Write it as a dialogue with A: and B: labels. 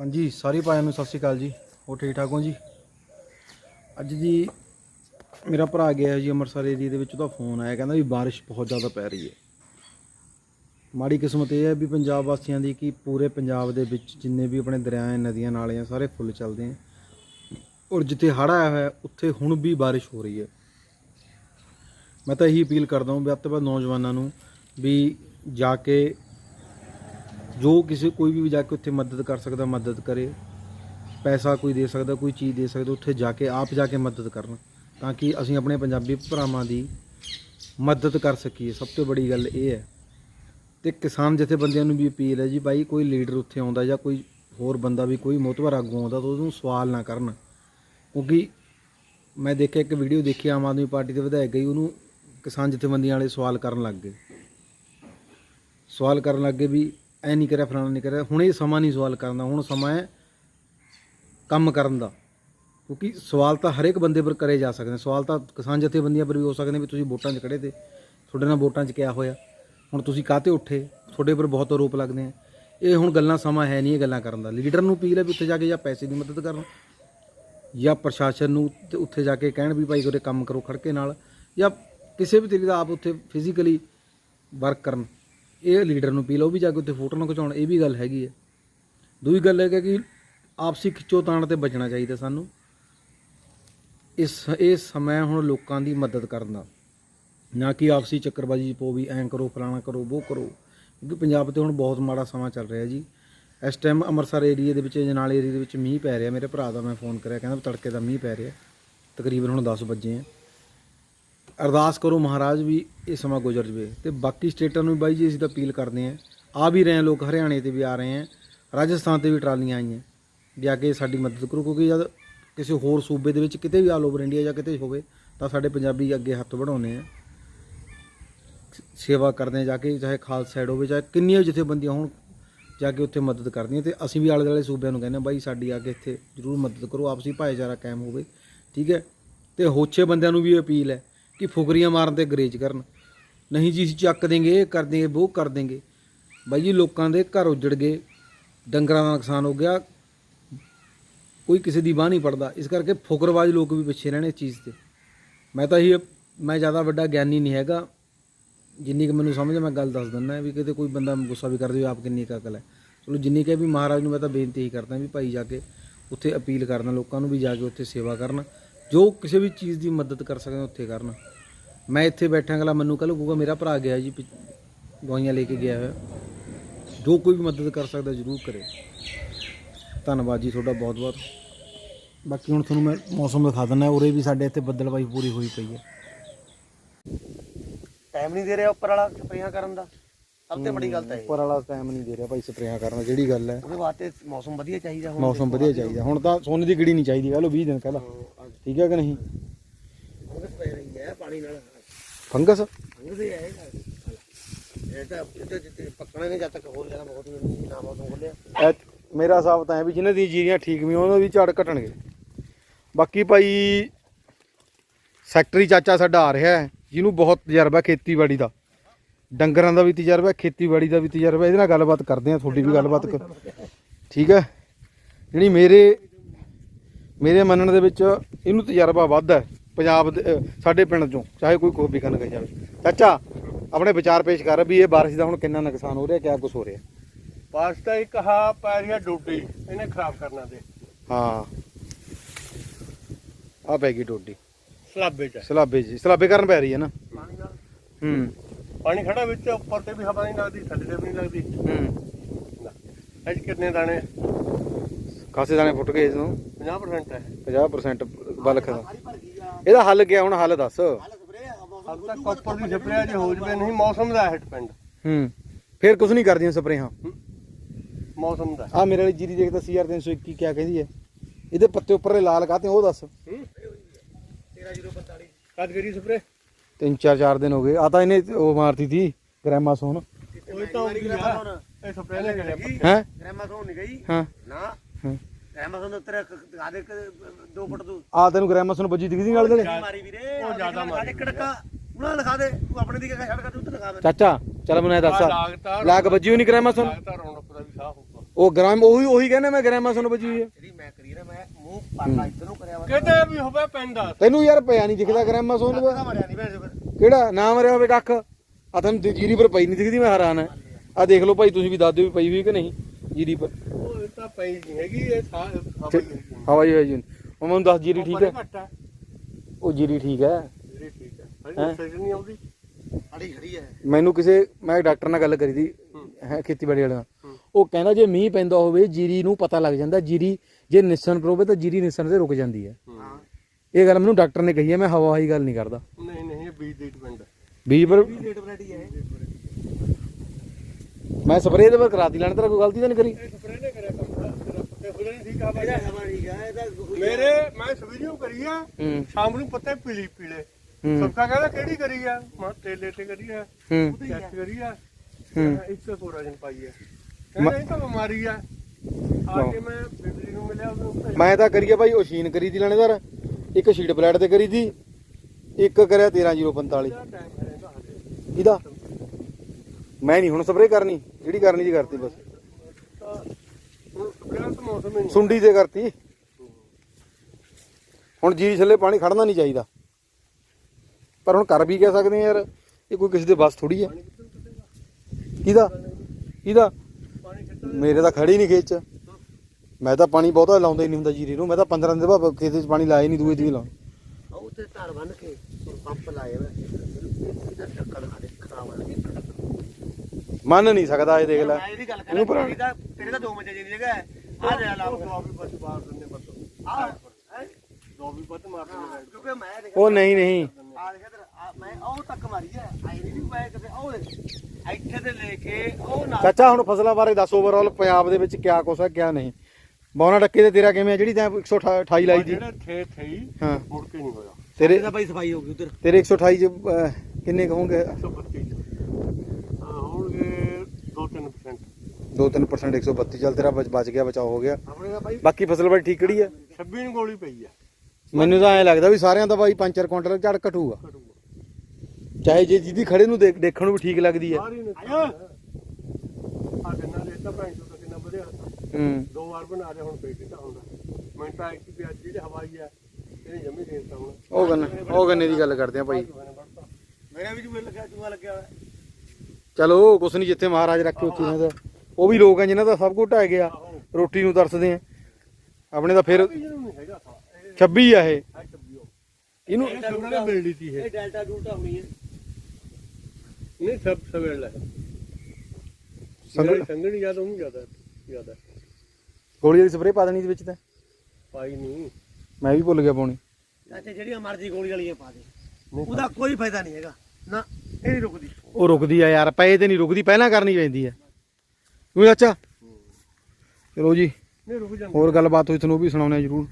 A: ਹਾਂਜੀ, ਸਾਰੇ ਭਾਈਆਂ ਨੂੰ ਸਤਿ ਸ਼੍ਰੀ ਅਕਾਲ ਜੀ। ਹੋਰ ਠੀਕ ਠਾਕ ਹੋ ਜੀ? ਅੱਜ ਜੀ ਮੇਰਾ ਭਰਾ ਗਿਆ ਜੀ ਅੰਮ੍ਰਿਤਸਰ ਏਰੀਆ ਦੇ ਵਿੱਚ, ਉਹਦਾ ਫੋਨ ਆਇਆ, ਕਹਿੰਦਾ ਵੀ ਬਾਰਿਸ਼ ਬਹੁਤ ਜ਼ਿਆਦਾ ਪੈ ਰਹੀ ਹੈ। ਮਾੜੀ ਕਿਸਮਤ ਇਹ ਹੈ ਵੀ ਪੰਜਾਬ ਵਾਸੀਆਂ ਦੀ ਕਿ ਪੂਰੇ ਪੰਜਾਬ ਦੇ ਵਿੱਚ ਜਿੰਨੇ ਵੀ ਆਪਣੇ ਦਰਿਆ ਨਦੀਆਂ ਨਾਲੇ ਆ ਸਾਰੇ ਫੁੱਲ ਚੱਲਦੇ ਆ। ਔਰ ਜਿੱਥੇ ਹੜ੍ਹ ਆਇਆ ਹੋਇਆ, ਉੱਥੇ ਹੁਣ ਵੀ ਬਾਰਿਸ਼ ਹੋ ਰਹੀ ਹੈ। ਮੈਂ ਤਾਂ ਇਹੀ ਅਪੀਲ ਕਰਦਾ ਹਾਂ ਵੀ ਅੱਤ ਵੱਧ ਨੌਜਵਾਨਾਂ ਨੂੰ ਵੀ ਜਾ ਕੇ ਜੋ ਕਿਸੇ ਕੋਈ ਵੀ ਜਾ ਕੇ ਉੱਥੇ ਮਦਦ ਕਰ ਸਕਦਾ, ਮਦਦ ਕਰੇ। ਪੈਸਾ ਕੋਈ ਦੇ ਸਕਦਾ, ਕੋਈ ਚੀਜ਼ ਦੇ ਸਕਦਾ, ਉੱਥੇ ਜਾ ਕੇ, ਆਪ ਜਾ ਕੇ ਮਦਦ ਕਰਨ ਤਾਂ ਕਿ ਅਸੀਂ ਆਪਣੇ ਪੰਜਾਬੀ ਭਰਾਵਾਂ ਦੀ ਮਦਦ ਕਰ ਸਕੀਏ। ਸਭ ਤੋਂ ਬੜੀ ਗੱਲ ਇਹ ਹੈ ਤੇ ਕਿਸਾਨ ਜਥੇਬੰਦੀਆਂ ਨੂੰ ਵੀ ਅਪੀਲ ਹੈ ਜੀ, ਭਾਈ ਕੋਈ ਲੀਡਰ ਉੱਥੇ ਆਉਂਦਾ ਜਾਂ ਕੋਈ ਹੋਰ ਬੰਦਾ ਵੀ, ਕੋਈ ਮੋਤਬਰ ਆਗੂ ਆਉਂਦਾ ਤਾਂ ਉਹਨੂੰ ਸਵਾਲ ਨਾ ਕਰਨ। ਕਿਉਂਕਿ ਮੈਂ ਦੇਖਿਆ, ਇੱਕ ਵੀਡੀਓ ਦੇਖੀ ਆਮ ਆਦਮੀ ਪਾਰਟੀ ਦੇ ਵਿਧਾਇਕ ਗਈ ਉਹਨੂੰ ਕਿਸਾਨ ਜਥੇਬੰਦੀਆਂ ਵਾਲੇ ਸਵਾਲ ਕਰਨ ਲੱਗ ਗਏ। ਸਵਾਲ ਕਰਨ ਲੱਗ ਗਏ ਵੀ ਐ ਨਹੀਂ ਕਰਿਆ, ਫਲਾਣਾ ਨਹੀਂ ਕਰਿਆ। ਹੁਣ ਇਹ ਸਮਾਂ ਨਹੀਂ ਸਵਾਲ ਕਰਨ ਦਾ, ਹੁਣ ਸਮਾਂ ਹੈ ਕੰਮ ਕਰਨ ਦਾ। ਕਿਉਂਕਿ ਸਵਾਲ ਤਾਂ ਹਰੇਕ ਬੰਦੇ ਪਰ ਕਰੇ ਜਾ ਸਕਦੇ ਸਵਾਲ ਤਾਂ ਕਿਸਾਨ ਜਥੇਬੰਦੀਆਂ ਪਰ ਵੀ ਹੋ ਸਕਦੇ ਵੀ ਤੁਸੀਂ ਵੋਟਾਂ 'ਚ ਖੜੇ ਤੇ, ਤੁਹਾਡੇ ਨਾਲ ਵੋਟਾਂ 'ਚ ਕਿਆ ਹੋਇਆ? ਹੁਣ ਤੁਸੀਂ ਕਾਹਤੇ ਉੱਠੇ? ਤੁਹਾਡੇ ਪਰ ਬਹੁਤ ਆਰੋਪ ਲੱਗਦੇ ਆ। ਇਹ ਹੁਣ ਗੱਲਾਂ ਸਮਾਂ ਹੈ ਨਹੀਂ ਇਹ ਗੱਲਾਂ ਕਰਨ ਦਾ। ਲੀਡਰ ਨੂੰ ਅਪੀਲ ਹੈ ਵੀ ਉੱਥੇ ਜਾ ਕੇ ਜਾਂ ਪੈਸੇ ਦੀ ਮਦਦ ਕਰਨ, ਜਾਂ ਪ੍ਰਸ਼ਾਸਨ ਨੂੰ ਤੇ ਉੱਥੇ ਜਾ ਕੇ ਕਹਿਣ ਵੀ ਭਾਈ ਉਹਦੇ ਕੰਮ ਕਰੋ ਖੜਕੇ ਨਾਲ, ਜਾਂ ਕਿਸੇ ਵੀ ਤਰੀਕੇ ਦਾ ਆਪ ਉੱਥੇ ਫਿਜ਼ੀਕਲੀ ਵਰਕ ਕਰਨ। ਇਹ ਲੀਡਰ ਨੂੰ ਅਪੀਲ ਆ, ਉਹ ਵੀ ਜਾ ਕੇ ਉੱਥੇ ਫੋਟੋ ਨਾ ਖਿਚਾਉਣ ਇਹ ਵੀ ਗੱਲ ਹੈਗੀ ਹੈ। ਦੂਜੀ ਗੱਲ ਹੈ ਕਿ ਆਪਸੀ ਖਿੱਚੋ ਤਾਣ ਤੇ ਬਚਣਾ ਚਾਹੀਦਾ ਸਾਨੂੰ। ਇਸ ਇਹ ਸਮਾਂ ਹੁਣ ਲੋਕਾਂ ਦੀ ਮਦਦ ਕਰਨ ਦਾ। ਨਾ ਕਿ ਆਪਸੀ ਚੱਕਰਬਾਜੀ ਪੋ ਵੀ ਐਂ ਕਰੋ ਫਲਾਣਾ ਕਰੋ ਉਹ ਕਰੋ। ਕਿਉਂਕਿ ਪੰਜਾਬ ਤੇ ਹੁਣ ਬਹੁਤ ਮਾੜਾ ਸਮਾਂ ਚੱਲ ਰਿਹਾ ਜੀ। ਇਸ ਟਾਈਮ ਅੰਮ੍ਰਿਤਸਰ ਏਰੀਏ ਦੇ ਵਿੱਚ ਜਨਾਲ ਏਰੀਏ ਦੇ ਵਿੱਚ ਮੀਂਹ ਪੈ ਰਿਹਾ। ਮੇਰੇ ਭਰਾ ਦਾ ਮੈਂ ਫੋਨ ਕਰਿਆ ਕਹਿੰਦਾ ਵੀ ਤੜਕੇ ਦਾ ਮੀਂਹ ਪੈ ਰਿਹਾ। ਤਕਰੀਬਨ ਹੁਣ 10 ਵਜੇ ਆ। ਅਰਦਾਸ ਕਰੋ ਮਹਾਰਾਜ ਵੀ ਇਹ ਸਮਾਂ ਗੁਜ਼ਰ ਜਵੇ। ਤੇ ਬਾਕੀ ਸਟੇਟਾਂ ਨੂੰ ਵੀ ਬਾਈ ਜੀ ਅਸੀਂ ਤਾਂ ਅਪੀਲ ਕਰਦੇ ਆਂ ਆ ਵੀ ਰਹੇ ਆ ਲੋਕ, ਹਰਿਆਣੇ ਤੇ ਵੀ ਆ ਰਹੇ ਆ ਰਾਜਸਥਾਨ ਤੇ ਵੀ ਟਰਾਲੀਆਂ ਆਈਆਂ। ਵੀ ਆ ਕੇ ਸਾਡੀ ਮਦਦ ਕਰੋ, ਕਿਉਂਕਿ ਜਦ ਕਿਸੇ ਹੋਰ ਸੂਬੇ ਦੇ ਵਿੱਚ ਕਿਤੇ ਵੀ ਆਲ ਓਵਰ ਇੰਡੀਆ ਜਾਂ ਕਿਤੇ ਹੋਵੇ, ਤਾਂ ਸਾਡੇ ਪੰਜਾਬੀ ਅੱਗੇ ਹੱਥ ਵਧਾਉਂਦੇ ਆ ਸੇਵਾ ਕਰਦੇ ਆ ਜਾ ਕੇ ਚਾਹੇ ਖਾਲਸਾ ਸਾਈਡ ਹੋਵੇ, ਚਾਹੇ ਕਿੰਨੀਆਂ ਜਥੇਬੰਦੀਆਂ ਹੋਣ, ਜਾ ਕੇ ਉੱਥੇ ਮਦਦ ਕਰਦੀਆਂ। ਤੇ ਅਸੀਂ ਵੀ ਆਲੇ ਦੁਆਲੇ ਸੂਬਿਆਂ ਨੂੰ ਕਹਿੰਦੇ ਆ ਬਾਈ ਸਾਡੀ ਆ ਕੇ ਇੱਥੇ ਜ਼ਰੂਰ ਮਦਦ ਕਰੋ, ਆਪਸੀ ਭਾਈਚਾਰਾ ਕਾਇਮ ਹੋਵੇ। ਠੀਕ ਹੈ? ਤੇ ਹੋਛੇ ਬੰਦਿਆਂ ਨੂੰ ਵੀ ਅਪੀਲ ਹੈ ਕਿ ਫੁਕਰੀਆਂ ਮਾਰਨ ਤੇ ਗਰੇਜ ਕਰਨ। ਨਹੀਂ ਜੀ, ਅਸੀਂ ਚੱਕ ਦੇਂਗੇ, ਇਹ ਕਰ ਦੇਂਗੇ ਉਹ ਕਰ ਦੇਂਗੇ। ਬਾਈ ਜੀ, ਲੋਕਾਂ ਦੇ ਘਰ ਉਜੜ ਗਏ। ਡੰਗਰਾਂ ਦਾ ਨੁਕਸਾਨ ਹੋ ਗਿਆ। ਕੋਈ ਕਿਸੇ ਦੀ ਬਾਹ ਨਹੀਂ ਪੜਦਾ ਇਸ ਕਰਕੇ ਫੁਕਰਵਾਜ ਲੋਕ ਵੀ ਪਿੱਛੇ ਰਹਿਣੇ ਇਸ ਚੀਜ਼ ਤੇ। ਮੈਂ ਤਾਂ ਇਹ, ਮੈਂ ਜ਼ਿਆਦਾ ਵੱਡਾ ਗਿਆਨੀ ਨਹੀਂ ਹੈਗਾ। ਜਿੰਨੀ ਕਿ ਮੈਨੂੰ ਸਮਝ ਮੈਂ ਗੱਲ ਦੱਸ ਦਿੰਦਾ ਵੀ ਕਿਤੇ ਕੋਈ ਬੰਦਾ ਗੁੱਸਾ ਵੀ ਕਰ ਜਾਵੇ ਆਪ ਕਿੰਨੀ ਕੁ ਅਕਲ ਹੈ। ਚਲੋ, ਜਿੰਨੀ ਕਿ ਵੀ ਮਹਾਰਾਜ ਨੂੰ ਮੈਂ ਤਾਂ ਬੇਨਤੀ ਹੀ ਕਰਦਾ ਵੀ ਭਾਈ ਜਾ ਕੇ ਉੱਥੇ ਅਪੀਲ ਕਰਨਾ, ਲੋਕਾਂ ਨੂੰ ਵੀ ਜਾ ਕੇ ਉੱਥੇ ਸੇਵਾ ਕਰਨ। ਜੋ ਕਿਸੇ ਵੀ ਚੀਜ਼ ਦੀ ਮਦਦ ਕਰ ਸਕਦੇ ਉੱਥੇ ਕਰਨ। ਮੈਂ ਇੱਥੇ ਬੈਠਾ ਅਗਲਾ ਮੈਨੂੰ ਕੱਲ ਕਹੂਗਾ, ਮੇਰਾ ਭਰਾ ਗਿਆ ਜੀ ਪਿ- ਦਵਾਈਆਂ ਲੈ ਕੇ ਗਿਆ ਹੋਇਆ। ਜੋ ਕੋਈ ਵੀ ਮਦਦ ਕਰ ਸਕਦਾ ਜ਼ਰੂਰ ਕਰੇ। ਧੰਨਵਾਦ ਜੀ ਤੁਹਾਡਾ ਬਹੁਤ ਬਹੁਤ। ਬਾਕੀ ਹੁਣ ਤੁਹਾਨੂੰ ਮੈਂ ਮੌਸਮ ਦਿਖਾ ਦਿੰਦਾ, ਉਰੇ ਵੀ ਸਾਡੇ ਇੱਥੇ ਬੱਦਲਬਾਈ ਪੂਰੀ ਹੋਈ ਪਈ ਹੈ।
B: ਟਾਈਮ ਨਹੀਂ ਦੇ ਰਿਹਾ ਉੱਪਰ ਵਾਲਾ, ਸਪਰੇਆਂ ਕਰਨ ਦਾ। ਸਭ ਤੋਂ ਵੱਡੀ ਗੱਲ ਤਾਂ ਇਹ।
A: ਉੱਪਰ ਵਾਲਾ ਟਾਈਮ ਨਹੀਂ ਦੇ ਰਿਹਾ ਭਾਈ ਸਪਰੇਆਂ ਕਰਨ ਦਾ ਜਿਹੜੀ ਗੱਲ ਹੈ।
B: ਉਹਦੇ ਵਾਸਤੇ ਮੌਸਮ ਵਧੀਆ ਚਾਹੀਦਾ ਹੁਣ।
A: ਮੌਸਮ ਵਧੀਆ ਚਾਹੀਦਾ। ਹੁਣ ਤਾਂ ਸੋਨੇ ਦੀ ਗੜੀ ਨਹੀਂ ਚਾਹੀਦੀ ਕਹ ਲਓ 20 ਦਿਨ ਪਹਿਲਾਂ। ਠੀਕ ਹੈ ਕਿ ਨਹੀਂ?
B: ਉਹਦੇ ਸਪਰੇ ਰਹੀ ਹੈ ਪਾਣੀ ਨਾਲ।
A: ਫੰਗਸ?
B: ਉਹਦੇ ਹੈ ਇਹ ਤਾਂ। ਇਹ ਤਾਂ ਜਿੱਤੇ ਪੱਕਣਾ ਨੇ ਜਦ ਤੱਕ ਹੋਰ ਜਾਣਾ ਬਹੁਤ ਨਹੀਂ ਨਾ ਮੌਸਮ ਖੋਲਿਆ
A: ਮੇਰਾ ਹਿਸਾਬ ਤਾਂ ਹੈ ਵੀ ਜਿਨ੍ਹਾਂ ਦੀਆਂ ਜੀਰੀਆਂ ਠੀਕ ਵੀ ਉਹਨਾਂ ਦੀ ਝਾੜ ਘਟਣਗੇ। ਬਾਕੀ ਭਾਈ ਸੈਕਟਰੀ ਚਾਚਾ ਸਾਡਾ ਆ ਰਿਹਾ ਹੈ ਜਿਹਨੂੰ ਬਹੁਤ ਤਜਰਬਾ ਖੇਤੀਬਾੜੀ ਦਾ। ਡੰਗਰਾਂ ਦਾ ਵੀ ਤਜਰਬਾ ਖੇਤੀਬਾੜੀ ਦਾ ਵੀ ਤਜਰਬਾ ਇਹਦੇ ਨਾਲ ਗੱਲਬਾਤ ਕਰਦੇ ਆ ਤੁਹਾਡੀ ਵੀ ਗੱਲਬਾਤ ਕਰ ਠੀਕ ਹੈ? ਜਿਹੜੀ ਮੇਰੇ ਮੇਰੇ ਮੰਨਣ ਦੇ ਵਿੱਚ ਇਹਨੂੰ ਤਜਰਬਾ ਵੱਧ ਹੈ ਪੰਜਾਬ ਦੇ ਅਹ ਸਾਡੇ ਪਿੰਡ ਚੋਂ ਚਾਹੇ ਕੋਈ ਕੋਈ ਵੀ ਕਰਨ ਗਈ ਜਾਵੇ। ਚਾਚਾ ਆਪਣੇ ਵਿਚਾਰ ਪੇਸ਼ ਕਰ ਵੀ ਇਹ ਬਾਰਿਸ਼ ਦਾ ਹੁਣ ਕਿੰਨਾ ਨੁਕਸਾਨ ਹੋ ਰਿਹਾ ਕਿਆ ਕੁਝ ਹੋ ਰਿਹਾ?
C: ਪਾਸਤਾ ਇੱਕ ਹਾ ਪੈ ਰਹੀ ਆ ਡੋਡੀ ਇਹਨੇ ਖਰਾਬ ਕਰਨਾ ਤੇ।
A: ਹਾਂ। ਆ ਪੈ ਗਈ ਟੋਡੀ
C: ਸਲਾਬੇ ਚ
A: ਸਲਾਬੇ ਜੀ ਸਲਾਬੇ ਕਰਨ ਪੈ ਰਹੀ ਹੈ ਨਾ? ਹੂੰ।
C: ਪਾਣੀ ਖੜਾ ਵਿੱਚ ਉੱਪਰ ਤੇ ਵੀ ਹਵਾ ਨਹੀਂ ਲੱਗਦੀ ਥੱਲੇ ਤੇ ਵੀ ਨਹੀਂ ਲੱਗਦੀ।
A: ਹੂੰ।
C: ਅੱਜ ਕਿੰਨੇ ਦਾਣੇ?
A: ਖਾਸੇ ਦਾਣੇ ਫੁੱਟ ਗਏ ਇਸ ਨੂੰ
C: 50% ਹੈ।
A: 50% ਬਲਖ ਦਾ। ਇਹਦਾ ਹੱਲ ਕਿਆ ਹੁਣ ਹੱਲ ਦੱਸ।
C: ਅਬ ਤੱਕ ਉੱਪਰ ਦੀ ਸਪਰੇਆ ਜੇ ਹੋ ਜਵੇ ਨਹੀਂ ਮੌਸਮ ਦਾ ਹੈ ਡਿਪੈਂਡ
A: ਹੂੰ। ਫੇਰ ਕੁਝ ਨਹੀਂ ਕਰਦੀਆਂ ਸਪਰੇਹਾਂ।
C: ਮੌਸਮ ਦਾ।
A: ਆ ਮੇਰੇ ਵਾਲੀ ਜੀਰੀ ਦੇਖਦਾ CR321 ਕਿਆ ਕਹਿੰਦੀ ਹੈ। ਇਹਦੇ ਪੱਤੇ ਉੱਪਰਲੇ ਲਾਲ ਕਾਤੇ ਉਹ ਦੱਸ।
C: 13045 ਕਦ ਕਰੀ ਸਪਰੇ
A: ਤਿੰਨ ਚਾਰ ਚਾਰ ਦਿਨ ਹੋ ਗਏ। ਆ ਤਾਂ ਇਹਨੇ ਉਹ ਮਾਰਤੀ ਸੀ ਗ੍ਰੈਮਾਸੋਨ
C: ਕੋਈ ਤਾਂ ਹੁੰਦੀ ਆ। ਇਹ ਸਪਰੇ ਨੇ ਕਰਿਆ
A: ਹੈ?
B: ਗ੍ਰਾਮਾਸੋਨ ਨਹੀਂ ਗਈ।
A: ਹਾਂ।
B: ਨਾ।
A: ਹਾਂ।
B: ਗ੍ਰਾਮਾਸੋਨ ਦੇ ਉੱਤੇ ਦਿਖਾ ਦੇ 2 ਫੁੱਟ ਤੂੰ
A: ਆ ਤੈਨੂੰ ਗ੍ਰੈਮਾਸੋਨ ਵੱਜੀ ਦਿਖਦੀ ਨਾਲ ਦੇ
B: ਮਾਰੀ ਵੀਰੇ
C: ਉਹ ਜ਼ਿਆਦਾ ਮਾਰੀ।
B: ਕੜਕਾ ਉਹਨਾਂ ਲਿਖਾ ਦੇ ਤੂੰ ਆਪਣੇ ਦੀ ਕਿਹੜਾ ਛੱਡ ਕੇ ਤੂੰ ਉੱਤੇ ਦਿਖਾ ਦੇ।
A: ਚਾਚਾ ਚੱਲ ਮੈਨੂੰ ਇਹ ਦੱਸ। ਲਾਗ ਵੱਜੀ ਹੋਈ ਨਹੀਂ ਗ੍ਰੈਮਾਸੋਨ
C: ਲੱਗਦਾ ਰੌਣਕ ਦਾ ਵੀ ਸਾਹ ਹੋਊਗਾ
A: ਉਹ ਗ੍ਰਾਮ ਉਹੀ ਉਹੀ ਕਹਿੰਦਾ ਮੈਂ ਗ੍ਰਾਮਾਂ ਸੁਣ ਬਚੀ ਹੋਈ ਹੈ।
B: ਜਿਹੜੀ ਮੈਂ ਇੱਧਰ ਨੂੰ ਕਰਿਆ ਵਾ
C: ਕਿਤੇ ਵੀ ਹੋਵੇ ਪੈਂਦਾ
A: ਤੈਨੂੰ ਯਾਰ ਪਿਆ ਨਹੀਂ ਦਿਖਦਾ ਗ੍ਰਾਮਾਂ
B: ਮਰਿਆ ਨਹੀਂ ਭੈਣ ਫਿਰ।
A: ਕਿਹੜਾ? ਨਾ ਮਰਿਆ ਹੋਵੇ ਕੱਖ। ਆ ਤੈਨੂੰ ਦੀ- ਜੀਰੀ ਪਰ ਪਈ ਨਹੀਂ ਦਿਖਦੀ ਮੈਂ ਹੈਰਾਨ ਆ। ਆ ਦੇਖ ਲਓ ਭਾਈ ਤੁਸੀਂ ਵੀ ਦੱਸ ਦਿਓ ਵੀ ਪਈ ਵੀ ਕਿ ਨਹੀਂ ਜੀਰੀ ਪਰ।
C: ਉਹ ਇਹ ਤਾਂ ਪਈ ਨਹੀਂ ਹੈਗੀ ਇਹ ਸਾ ਹਵਾ ਹੀ ਹੈਗੀ
A: ਹਵਾ ਹੀ ਹੋਈ ਜੀ ਉਹ ਮੈਨੂੰ ਦੱਸ ਜੀਰੀ ਠੀਕ ਹੈ
C: ਘੱਟ
A: ਉਹ ਜੀਰੀ ਠੀਕ ਹੈ
C: ਜਿਹੜੀ ਠੀਕ ਹੈ
A: ਹੈਂ?
C: ਹਜੇ ਸੈਟ ਨਹੀਂ ਆਉਂਦੀ?
B: ਅੜੀ ਖੜੀ ਹੈ
A: ਮੈਨੂੰ ਕਿਸੇ ਮੈਂ ਡਾਕਟਰ ਨਾਲ ਗੱਲ ਕਰੀ ਸੀ ਹੈ। ਖੇਤੀਬਾੜੀ ਵਾਲੇ ਨਾਲ। ਉਹ ਕਹਿੰਦਾ ਜੇ ਮੀਂਹ ਪੈਂਦਾ ਹੋਵੇ ਜੀਰੀ ਨੂੰ ਪਤਾ ਲੱਗ ਜਾਂਦਾ ਜੀਰੀ ਜੇ ਨਿਸਣ ਪਰ ਹੋਵੇ ਤਾਂ ਜੀਰੀ ਨਿਸਣ ਤੇ ਰੁਕ ਜਾਂਦੀ ਹੈ।
B: ਹਾਂ।
A: ਇਹ ਗੱਲ ਮੈਨੂੰ ਡਾਕਟਰ ਨੇ ਕਹੀ ਹੈ ਮੈਂ ਹਵਾ ਵਾਲੀ ਗੱਲ ਨਹੀਂ ਕਰਦਾ।
C: ਨਹੀਂ ਨਹੀਂ ਇਹ ਬੀਜ ਦੇ ਡਿਪੈਂਡ ਹੈ।
A: ਬੀਜ ਪਰ
B: ਲੇਟ ਵੈਰਾਈਟੀ ਹੈ
A: ਮੈਂ ਸਪਰੇਅ ਦੇ ਪਰ ਕਰਾਤੀ ਲੈਣ ਤੇਰਾ ਕੋਈ ਗਲਤੀ ਤਾਂ ਨਹੀਂ ਕਰੀ?
C: ਇਹ ਸਪਰੇਅ ਨੇ ਕਰਿਆ ਕੰਮ ਤੇਰਾ ਪੱਤੇ ਫੁੱਲੇ ਨਹੀਂ ਠੀਕ ਆ ਬਾਈ
B: ਹੈ
C: ਮੇਰੇ ਮੈਂ ਸਵੀਡੀਓ ਕਰੀ ਆ
A: ਹੂੰ।
C: ਸ਼ਾਮ ਨੂੰ ਪੱਤੇ ਪੀਲੀ ਪੀਲੇ।
A: ਹੂੰ।
C: ਸਬਕਾ ਕਹਿੰਦਾ ਕਿਹੜੀ ਕਰੀ ਆ? ਮੈਂ ਤੇਲੇ ਤੇ ਕਰੀ ਆ।
A: ਹੂੰ।
C: ਟੈਸਟ ਕਰੀ ਆ।
A: ਹੂੰ।
C: ਇੱਕ ਥੋੜਾ ਜਨ ਪਾਈ ਆ। ਕਹਿੰਦਾ ਇਹ ਤਾਂ ਬਿਮਾਰੀ ਆ। ਆ ਕੇ ਮੈਂ ਬਿਜਲੀ ਨੂੰ ਮਿਲਿਆ ਉਹਨੂੰ
A: ਮੈਂ ਤਾਂ ਕਰੀਏ ਭਾਈ ਓਸ਼ੀਨ ਕਰੀ ਦੀ ਲੈਣੇਦਾਰ ਇੱਕ ਸ਼ੀਟ ਪਲੇਟ ਤੇ ਕਰੀ ਦੀ ਇੱਕ ਕਰਿਆ 13045
C: ਟਾਈਮ ਰਹਿੰਦਾ ਹਜੇ।
A: ਇਹਦਾ? ਮੈਂ ਨਹੀਂ ਹੁਣ ਸਪਰੇਅ ਕਰਨੀ ਜਿਹੜੀ ਕਰਨੀ ਜੀ ਕਰਤੀ ਬਸ। ਸੁੰਡੀ ਤੇ ਕਰਤੀ। ਹੁਣ ਜੀਰੀ ਥੱਲੇ ਪਾਣੀ ਖੜਨਾ ਨਹੀਂ ਚਾਹੀਦਾ। ਪਰ ਹੁਣ ਕਰ ਵੀ ਕਹਿ ਸਕਦੇ ਯਾਰ ਇਹ ਕੋਈ ਕਿਸੇ ਦੇ ਬਸ ਥੋੜੀ ਆ। ਇਹਦਾ ਇਹਦਾ ਮੇਰੇ ਤਾਂ ਖੜੀ ਨਹੀਂ ਖੇਤ ਚ। ਮੈਂ ਤਾਂ ਪਾਣੀ ਬਹੁਤਾ ਲਾਉਂਦਾ ਹੀ ਨਹੀਂ ਹੁੰਦਾ ਜੀਰੀ ਨੂੰ। ਮੈਂ ਤਾਂ 15 ਦਿਨ ਦੇ ਬਾਅਦ ਖੇਤ 'ਚ ਪਾਣੀ ਲਾਇਆ ਨਹੀਂ ਦੂਏ ਦਿਨ ਲਾਉਂ
B: ਉਹ ਤੇ ਧਾਰ ਬੰਨ ਕੇ ਪੰਪ ਲਾਏ ਵਾ ਇਹਦਾ ਟੱਕਰ ਖੜੇ ਖਰਾਬ ਆ ਗਈ
A: ਮੰਨ ਨਹੀਂ ਸਕਦਾ ਇਹ ਦੇਖ ਲੈ।
B: ਮੈਂ ਇਹਦੀ ਗੱਲ
A: ਇਹਨੂੰ
B: ਕਰਾਂ
A: ਭਰਾ-
B: ਤੇਰੇ ਤਾਂ ਦੋ ਮੰਜੇ ਦੀ ਜਗ੍ਹਾ ਹੈ। ਆ ਲੈ ਲਾ।
C: ਉਹ ਦਵਾ ਵੀ ਬਸ ਬਾਹਰ ਦਿੰਦੇ ਬਸ।
B: ਆ
C: ਦੋ ਵੀ ਬੱਤ ਮਾਰ ਦਿੰਦੇ
B: ਕਿਉਂਕਿ ਮੈਂ ਦੇਖ
A: ਉਹ ਨਹੀਂ ਨਹੀਂ।
B: ਆ ਦੇਖ ਇੱਧਰ, ਆ ਮੈਂ ਉਹ ਤੱਕ ਮਾਰੀ ਹੈ ਆਈ ਨਹੀਂ ਵੀ ਮੈਂ ਕਿਤੇ ਉਹ ਇੱਥੇ ਤੇ ਲੈ ਕੇ ਉਹ ਨਾਲ
A: ਚਾਚਾ ਹੁਣ ਫਸਲਾਂ ਬਾਰੇ ਦੱਸ ਓਵਰਆਲ ਪੰਜਾਬ ਦੇ ਵਿੱਚ ਕਿਆ ਕੁਛ ਹੈ ਕਿਆ ਨਹੀਂ। ਬੌਨਾ ਟੱਕੇ ਤੇ ਤੇਰਾ ਕਿਵੇਂ ਆ? ਜਿਹੜੀ ਤੈਂ 128 ਲਾਈ ਦੀ
C: ਜਿਹੜੇ ਥੇ ਥਈ
A: ਹਾਂ।
C: ਮੁੜ ਕੇ ਨਹੀਂ ਹੋਇਆ।
A: ਤੇਰੇ
B: ਇਹਦਾ ਭਾਈ ਸਫ਼ਾਈ ਹੋ ਗਈ ਉਧਰ।
A: ਤੇਰੇ 128 ਚ ਅਹ, ਕਿੰਨੇ ਕਹੋਗੇ
C: 132 ਹਾਂ ਹੋਣਗੇ 2-3%
A: 2-3% 132 ਚੱਲ ਤੇਰਾ ਬਚ ਬਚ ਗਿਆ ਬਚਾਓ ਹੋ ਗਿਆ।
B: ਆਪਣੇ ਦਾ
A: ਬਾਕੀ ਫਸਲ ਬੜੀ ਠੀਕ ਆ?
C: 26 ਨੂੰ ਗੋਲੀ ਪਈ ਆ।
A: ਮੈਨੂੰ ਤਾਂ ਐ ਲੱਗਦਾ ਵੀ ਸਾਰਿਆਂ ਦਾ ਬਾਈ 5-4 ਕੁਇੰਟਲ ਝੜ ਘਟੂਗਾ। ਚਾਹੇ ਜੇ ਜਿਹਦੀ ਖੜੇ ਨੂੰ ਦੇਖ- ਦੇਖਣ ਨੂੰ ਵੀ ਠੀਕ ਲੱਗਦੀ ਹੈ।
C: ਸਾਰੀ ਨੇ ਆ ਗੰਨਾ ਰੇਤਾ ਭੈਣ ਚੋਂ ਤਾਂ ਕਿੰਨਾ ਵਧਿਆ
A: ਹੂੰ।
C: ਦੋ ਵਾਰ ਬਣਾ ਲਿਆ ਹੁਣ ਪੇਟੀ ਤਾਂ ਹੁੰਦਾ। ਮੈਂ ਤਾਂ ਇੱਕ ਵੀ ਅੱਜ ਜਿਹੜੀ ਹਵਾਈ ਆ। ਇਹਨੇ ਜੰਮੀ ਦੇਤਾ ਹੁਣ।
A: ਉਹ ਗੰਨੇ ਉਹ ਗੰਨੇ ਦੀ ਗੱਲ ਕਰਦੇ ਆ ਭਾਈ।
B: ਮੇਰਾ ਵੀ ਜੂਏ ਲੱਗਿਆ ਚੂਹਾ ਲੱਗਿਆ ਹੋਇਆ।
A: ਚਲੋ ਕੁਛ ਨਹੀਂ ਜਿੱਥੇ ਮਹਾਰਾਜ ਰੱਖੇ ਉੱਥੇ ਇਹਨਾਂ ਦਾ ਉਹ ਵੀ ਲੋਕ ਆ ਜਿਨ੍ਹਾਂ ਦਾ ਸਭ ਕੁਝ ਢਹਿ ਗਿਆ। ਰੋਟੀ ਨੂੰ ਤਰਸਦੇ ਆ। ਆਪਣੇ ਤਾਂ ਫਿਰ
C: ਨਹੀਂ ਹੈਗਾ
A: 26 ਆ ਇਹ।
C: ਹੈ
A: ਇਹਨੂੰ
C: ਇਹ ਸਭ ਨੇ ਮਿਲ ਲਈ ਸੀ ਇਹ?
B: ਇਹ ਡੈਲਟਾ ਡੂਲਟਾ ਹੋਣੀ ਹੈ।
C: ਨਹੀਂ ਸਭ ਸਵੇਲ ਲੈ
A: ਸੰਗਲ
C: ਸੰਗਣੀ ਜ਼ਿਆਦਾ ਉਹਨੂੰ ਜ਼ਿਆਦਾ ਜ਼ਿਆਦਾ
A: ਗੋਲੀ ਵਾਲੀ ਸਪਰੇਅ ਪਾ ਦੇਣੀ ਦੇ ਵਿੱਚ ਤਾਂ।
C: ਪਾਈ ਨਹੀਂ।
A: ਮੈਂ ਵੀ ਭੁੱਲ ਗਿਆ ਪਾਉਣੀ
B: ਚਾਚੇ ਜਿਹੜੀਆਂ ਮਰਜ਼ੀ ਗੋਲੀ ਵਾਲੀਆਂ ਪਾ ਦੇ। ਉਹਦਾ ਕੋਈ ਫਾਇਦਾ ਨਹੀਂ ਹੈਗਾ। ਨਾ ਇਹ ਨਹੀਂ ਰੁਕਦੀ।
A: ਉਹ ਰੁਕਦੀ ਆ ਯਾਰ ਪਏ ਤੇ ਨਹੀਂ ਰੁਕਦੀ ਪਹਿਲਾਂ ਕਰਨੀ ਪੈਂਦੀ ਆ। ਕਿਉਂ ਚਾਚਾ। ਚਲੋ ਜੀ।
C: ਨਹੀਂ ਰੁਕ ਜਾਂਦਾ।
A: ਹੋਰ ਗੱਲਬਾਤ ਹੋਈ ਤੁਹਾਨੂੰ ਉਹ ਵੀ ਸੁਣਾਉਣੇ ਆ ਜ਼ਰੂਰ।